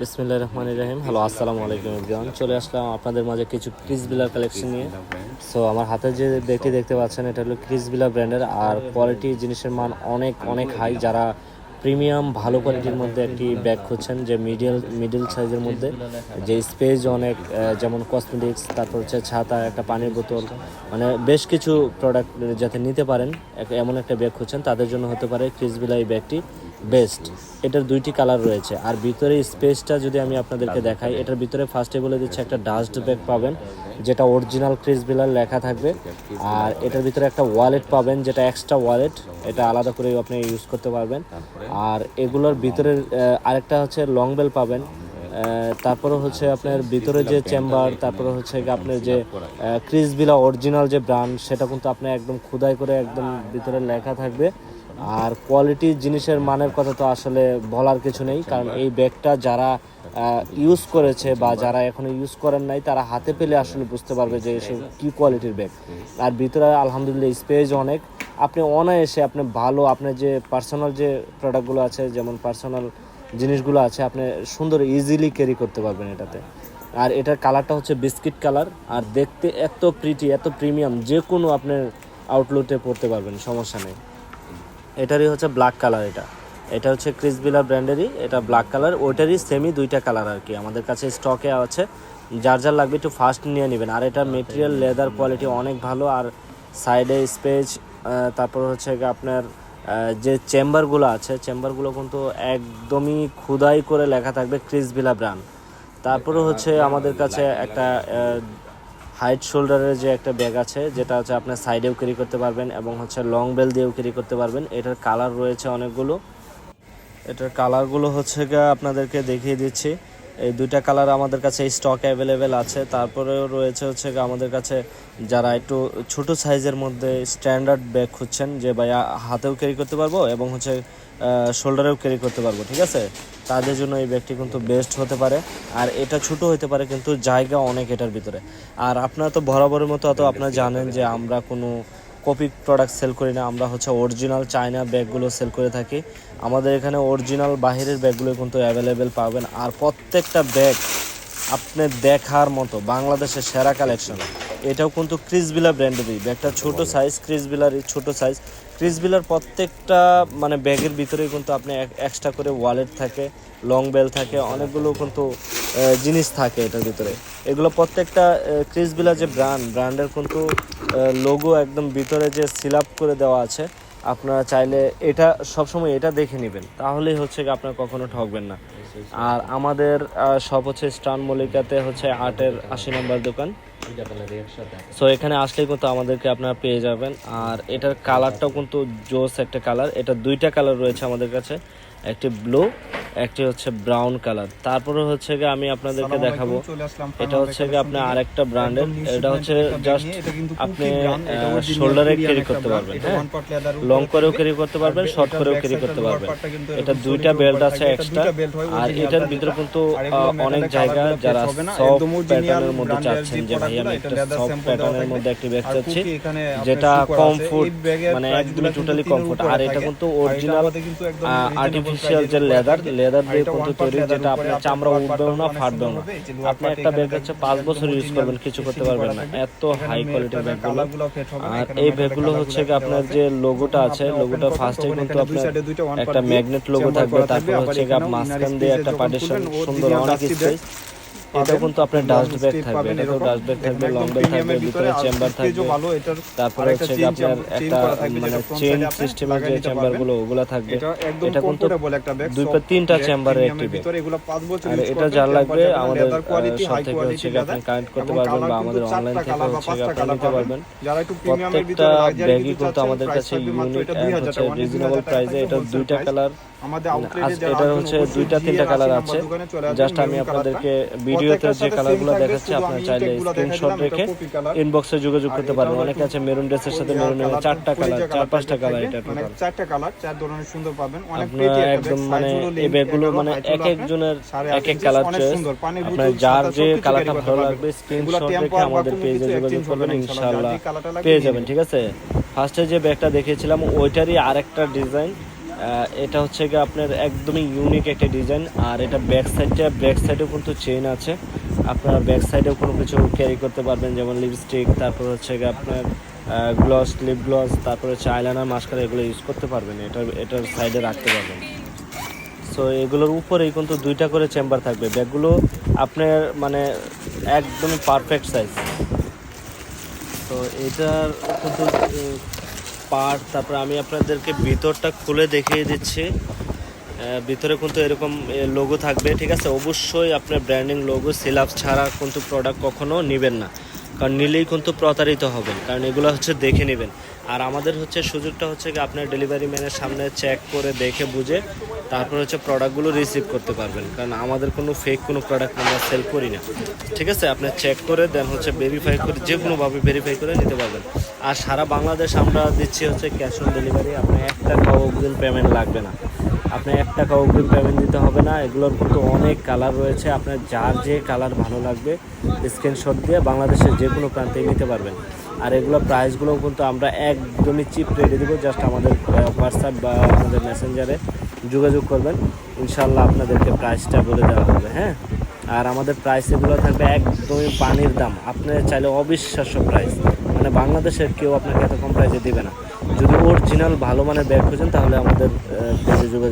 বিসমিল্লাহ রহমান রাহিম। হ্যালো, আসসালামু আলাইকুম এভরিওয়ান। চলে আসলাম আপনাদের মাঝে কিছু ক্রিস বিলার কালেকশন নিয়ে। সো আমার হাতে যে ব্যাগটি দেখতে পাচ্ছেন, এটা হলো ক্রিস বিলার ব্র্যান্ডের আর কোয়ালিটি জিনিসের মান অনেক অনেক হাই যারা প্রিমিয়াম ভালো কোয়ালিটির মধ্যে একটি ব্যাগ খুঁজছেন, যে মিডিয়াল মিডল সাইজের মধ্যে। যে স্পেস অনেক যেমন কসমেটিক্স তারপর হচ্ছে ছাতা, একটা পানির বোতল। মানে বেশ কিছু প্রোডাক্ট যাতে নিতে পারেন এমন একটা ব্যাগ খুঁজছেন, তাদের জন্য হতে পারে ক্রিস বিলা এই ব্যাগটি বেস্ট এটার দুইটি কালার রয়েছে। আর ভিতরে স্পেসটা যদি আমি আপনাদেরকে দেখাই এটার ভিতরে ফার্স্টে বলে দিচ্ছে একটা ডাস্ট ব্যাগ পাবেন যেটা অরিজিনাল ক্রিস বিলার লেখা থাকবে। আর এটার ভিতরে একটা ওয়ালেট পাবেন যেটা এক্সট্রা ওয়ালেট এটা আলাদা করে আপনি ইউজ করতে পারবেন। আর এগুলোর ভিতরে আরেকটা হচ্ছে লং বেল পাবেন। তারপরে হচ্ছে আপনার ভিতরে যে চেম্বার তারপরে হচ্ছে আপনার যে ক্রিস বিলা অরিজিনাল যে ব্র্যান্ড সেটা কিন্তু আপনি একদম খুদাই করে একদম ভিতরে লেখা থাকবে। আর কোয়ালিটি জিনিসের মানের কথা তো আসলে বলার কিছু নেই, কারণ এই ব্যাগটা যারা ইউজ করেছে বা যারা এখনও ইউজ করেন নাই, তারা হাতে পেলে আসলে বুঝতে পারবে যে এসব কি কোয়ালিটির ব্যাগ আর ভিতরে আলহামদুলিল্লাহ স্পেস অনেক। আপনি অনায়াসে আপনি ভালো আপনার যে পার্সোনাল যে প্রোডাক্টগুলো আছে, যেমন পার্সোনাল জিনিসগুলো আছে, আপনি সুন্দর ইজিলি ক্যারি করতে পারবেন এটাতে। আর এটার কালারটা হচ্ছে বিস্কিট কালার আর দেখতে এত প্রিটি এত প্রিমিয়াম যে কোনো আপনার আউটলুটে পড়তে পারবেন, সমস্যা নেই। এটারই হচ্ছে ব্ল্যাক কালার এটা। এটা হচ্ছে ক্রিসবিলা ব্র্যান্ডেরই এটা ব্ল্যাক কালার ওইটারই সেমই দুইটা কালার আর কি। আমাদের কাছে স্টকে আছে। যার যার লাগবে একটু ফাস্ট নিয়ে নেবেন। আর এটা মেটেরিয়াল লেদার কোয়ালিটি অনেক ভালো। আর সাইডে স্পেস তারপর হচ্ছে আপনার যে চেম্বারগুলো আছে চেম্বারগুলো কিন্তু একদমই খুদাই করে লেখা থাকবে ক্রিসবিলা ব্র্যান্ড তারপরে হচ্ছে আমাদের কাছে একটা হাইট শোল্ডারের যে একটা ব্যাগ আছে, যেটা হচ্ছে আপনার সাইডেও ক্যারি করতে পারবেন এবং হচ্ছে লং বেল দিয়েও ক্যারি করতে পারবেন। এটার কালার রয়েছে অনেকগুলো। এটার কালারগুলো হচ্ছে গিয়ে আপনাদেরকে দেখিয়ে দিচ্ছি। এই দুইটা কালার আমাদের কাছে স্টক অ্যাভেলেবেল আছে। তারপরেও রয়েছে হচ্ছে আমাদের কাছে যারা একটু ছোট সাইজের মধ্যে স্ট্যান্ডার্ড ব্যাগ খুঁজছেন, যে ভাইয়া হাতেও ক্যারি করতে পারব এবং হচ্ছে শোল্ডারেও ক্যারি করতে পারব, ঠিক আছে? তাদের জন্য এই ব্যাগটি কিন্তু বেস্ট হতে পারে। আর এটা ছোট হতে পারে কিন্তু জায়গা অনেক এটার ভিতরে। আর আপনারা তো বরাবরের মতো অত আপনারা জানেন যে আমরা কোনো কপি প্রোডাক্ট সেল করি না। আমরা হচ্ছে অরিজিনাল চায়না ব্যাগগুলো সেল করে থাকি। আমাদের এখানে অরিজিনাল বাহিরের ব্যাগগুলো কিন্তু অ্যাভেলেবেল পাবেন। আর প্রত্যেকটা ব্যাগ আপনি দেখার মতো বাংলাদেশের সেরা কালেকশন এটাও কিন্তু ক্রিসবিলা ব্র্যান্ডেরই ব্যাগটা ছোট সাইজ ক্রিসবিলারই ছোট সাইজ ক্রিসবিলার প্রত্যেকটা মানে ব্যাগের ভিতরেই কিন্তু আপনি এক্সট্রা করে ওয়ালেট থাকে লং বেল থাকে অনেকগুলো কিন্তু জিনিস থাকে এটার ভিতরে। এগুলো প্রত্যেকটা ক্রিসবিলা যে ব্র্যান্ড ব্র্যান্ডের কিন্তু লোগো একদম ভিতরে যে সিল আপ করে দেওয়া আছে, আপনারা চাইলে এটা সবসময় এটা দেখে নেবেন। তাহলেই হচ্ছে আপনার কখনো ঠকবেন না। আর আমাদের সব হচ্ছে স্টান মল্লিকাতে হচ্ছে আটের আশি নম্বর দোকান। সো এখানে আসলেই কিন্তু আমাদেরকে আপনারা পেয়ে যাবেন। আর এটার কালারটাও কিন্তু জোস একটা কালার এটা দুইটা কালার রয়েছে আমাদের কাছে। একটি ব্লু একটি হচ্ছে ব্রাউন কালার তারপরে হচ্ছে গিয়ে আমি আপনাদেরকে দেখাবো এটা হচ্ছে গিয়ে আপনার আরেকটা ব্র্যান্ডের এটা হচ্ছে জাস্ট আপনি শোল্ডারে ক্যারি করতে পারবেন হ্যাঁ লং করেও। ক্যারি করতে পারবেন শর্ট করেও ক্যারি করতে পারবেন এটা দুইটা বেল্ট আছে। এক্সট্রা হয় আর এটার ভিতরে কিন্তু অনেক জায়গা যারা সফট একদম প্যাটার্নের মধ্যে চাচ্ছেন যে ভাই আমি একটা সফট প্যাটার্নের মধ্যে একটি ব্যাগ চাচ্ছি যেটা কমফোর্ট মানে কিন্তু টোটালি কমফোর্ট আর এটা। কিন্তু অরিজিনাল একদম reasonable আর্টিফিশিয়াল যে লেদার লেদার দিয়ে কিন্তু তৈরি যেটা আপনার চামড়া উঠবেও না অনেক ফাটবেও না। আপনি একটা ব্যাগ হচ্ছে পাঁচ বছর ইউজ করবেন কিছু করতে পারবেন না। এত হাই কোয়ালিটির ব্যাগগুলো আর এই ব্যাগগুলো হচ্ছে কি আপনার যে লোগোটা আছে লোগোটা ফার্স্টে কিন্তু আপনার একটা ম্যাগনেট লোগো থাকবে তারপর হচ্ছে মাঝখান দিয়ে একটা পার্টিশন সুন্দর অনেক স্পেস এটা। কিন্তু আপনার ডাস্ট ব্যাগ থাকবে এটাতেও ডাস্ট ব্যাগ থাকবে লং ব্যাগ থাকবে ভিতরে চেম্বার থাকবে। তারপরে হচ্ছে আপনার একটা মানে সিস্টেমের যে চেম্বারগুলো ওগুলো থাকবে। এটা কিন্তু দুই তিনটা চেম্বারের একটি ব্যাগ আর এটা temper লাগবে আমাদের থেকে হচ্ছে আপনি কানেক্ট করতে পারবেন বা আমাদের অনলাইন থেকে হচ্ছে আপনি নিতে পারবেন। যারা একটু premium প্রত্যেকটা ব্যাগই কিন্তু আমাদের কাছে ইউনিক হচ্ছে রিজনেবল প্রাইসে এটা দুইটা কালার আমাদের যারা এটা হচ্ছে দুইটা তিনটা কালার আছে জাস্ট আমি আপনাদেরকে colourটা। ভিডিওতে যে কালারগুলো দেখাচ্ছি আপনারা চাইলে স্ক্রিনশট রেখে ইনবক্সে যোগাযোগ করতে হলো অনেকে আছে মেরুন ড্রেসের সাথে মেরুন চারটা কালার চার পাঁচটা কালার এটা মানে চারটা কালার চার ধরনের সুন্দর পাবেন অনেক pretty একদম মানে এই ব্যাগগুলো মানে এক একজনের এক এক কালার চয়েস আপনার যার যে কালারটা ভালো লাগবে স্ক্রিনশট রেখে আমাদের পেজে যোগাযোগ করবেন ইনশাআল্লাহ। পেয়ে যাবেন ঠিক আছে? ফার্স্টে যে ব্যাগটা দেখিয়েছিলাম ওইটারই আরেকটা ডিজাইন এটা হচ্ছে গিয়ে আপনার একদমই ইউনিক একটা ডিজাইন আর এটা ব্যাক সাইডটা ব্যাক সাইডেও কিন্তু চেইন আছে। আপনারা ব্যাক সাইডেও কোনো কিছু ক্যারি করতে পারবেন, যেমন লিপস্টিক তারপর হচ্ছে গিয়ে আপনার গ্লস লিপ গ্লস তারপর হচ্ছে আইলাইনার মাস্কারা এগুলো ইউজ করতে পারবেন এটা এটার সাইডে রাখতে পারবেন। সো এগুলোর উপরেই কিন্তু দুইটা করে চেম্বার থাকবে। ব্যাগগুলো আপনার মানে একদমই পারফেক্ট সাইজ তো এটার কিন্তু পার্ট তারপর আমি আপনাদেরকে ভিতরটা খুলে দেখিয়ে দিচ্ছি। ভিতরে কিন্তু এরকম লোগো থাকবে, ঠিক আছে? অবশ্যই আপনার ব্র্যান্ডিং লোগো সিলাপ ছাড়া কিন্তু প্রোডাক্ট কখনো নেবেন না। কারণ নিলেই কিন্তু প্রতারিত হবেন। কারণ এগুলো হচ্ছে দেখে নেবেন। আর আমাদের হচ্ছে সুযোগটা হচ্ছে কি আপনার ডেলিভারি ম্যানের সামনে চেক করে দেখে বুঝে তারপর হচ্ছে প্রোডাক্টগুলো রিসিভ করতে পারবেন। কারণ আমাদের কোনো ফেক কোনো প্রোডাক্ট আমরা সেল করি না। ঠিক আছে? আপনি চেক করে দেন হচ্ছে ভেরিফাই করে যে কোনোভাবে ভেরিফাই করে নিতে পারবেন। আর সারা বাংলাদেশ আমরা দিচ্ছি হচ্ছে ক্যাশ অন ডেলিভারি আপনার এক টাকা অগ্রিম পেমেন্ট লাগবে না। আপনি এক টাকা অগ্রিম পেমেন্ট দিতে হবে না। এগুলোর কিন্তু অনেক কালার রয়েছে। আপনার যার যে কালার ভালো লাগবে স্ক্রিনশট দিয়ে বাংলাদেশের যে কোনো প্রান্তে নিতে পারবেন। আর এগুলো প্রাইসগুলো কিন্তু আমরা একদমই চিপ রেডি দেবো জাস্ট আমাদের হোয়াটসঅ্যাপ বা আমাদের মেসেঞ্জারে যোগাযোগ করবেন। ইনশাল্লাহ আপনাদেরকে প্রাইসটা বলে দেওয়া হবে হ্যাঁ? আর আমাদের প্রাইস এগুলো থাকবে একদমই পানির দাম। আপনি চাইলে অবিশ্বাস্য প্রাইস মানে বাংলাদেশের কেউ আপনাকে এত কম প্রাইসে দেবে না। যদি অরিজিনাল ভালো মানের ব্যাগ খোঁজেন, তাহলে আমাদের পেজে যোগাযোগ